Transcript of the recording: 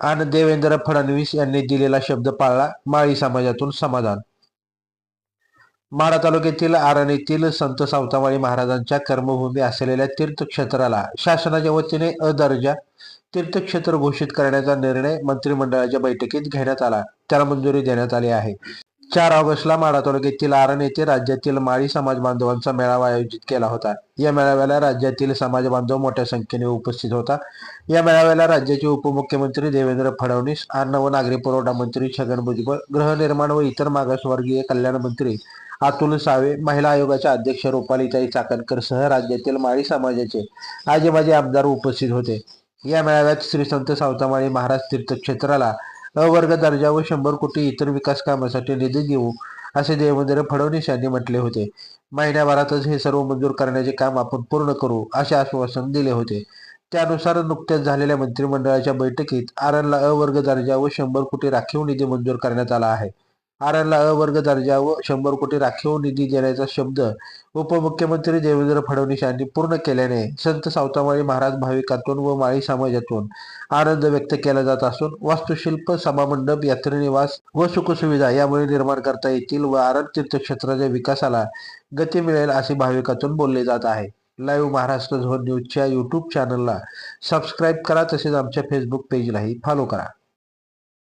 आणि देवेंद्र फडणवीस यांनी दिलेला शब्द पाळला माळी समाजातून समाधान. माढा तालुक्यातील आरणीतील संत सावतामाळी महाराजांच्या कर्मभूमी असलेल्या तीर्थक्षेत्राला शासनाच्या वतीने अ दर्जा तीर्थक्षेत्र घोषित करण्याचा निर्णय मंत्रिमंडळाच्या बैठकीत घेण्यात आला. त्याला मंजुरी देण्यात आली आहे. चार ऑगस्टला माढा तालुक्यातील आरण येथे राज्यातील माळी समाज बांधवांचा मेळावा आयोजित केला होता. या मेळाव्याला राज्यातील समाज बांधव मोठ्या संख्येने उपस्थित होता. या मेळाव्याला राज्याचे उपमुख्यमंत्री देवेंद्र फडणवीस अन्न व नागरी पुरवठा मंत्री छगन भुजबळ गृहनिर्माण व इतर मागासवर्गीय कल्याण मंत्री अतुल सावे महिला आयोगाच्या अध्यक्ष रुपालीताई चाकणकर सह राज्यातील माळी समाजाचे आजेबाजे आमदार उपस्थित होते. या मेळाव्यात श्री संत सावतामाळी महाराज तीर्थक्षेत्राला अवर्ग दर्जा व शंभर कोटी इतर विकास कामासाठी निधी देऊ असे देवेंद्र फडणवीस यांनी म्हटले होते. महिन्याभरातच हे सर्व मंजूर करण्याचे काम आपण पूर्ण करू असे आश्वासन दिले होते. त्यानुसार नुकत्याच झालेल्या मंत्रिमंडळाच्या बैठकीत आरणला अवर्ग दर्जा व शंभर कोटी राखीव निधी मंजूर करण्यात आला आहे. आरणला अ वर्ग दर्जा व शंभर कोटी राखीव निधी देण्याचा शब्द उपमुख्यमंत्री देवेंद्र फडणवीस यांनी पूर्ण केल्याने संत सावतामाळी महाराज भाविकातून व माळी समाजातून आनंद व्यक्त केला जात असून वास्तुशिल्प सभामंडप यात्रेनिवास व सुखसुविधा यामुळे निर्माण करता येतील व आरण तीर्थक्षेत्राच्या विकासाला गती मिळेल असे भाविकातून बोलले जात आहे. लाईव्ह महाराष्ट्र झोन न्यूजच्या यूट्यूब चॅनलला सबस्क्राईब करा तसेच आमच्या फेसबुक पेजलाही फॉलो करा.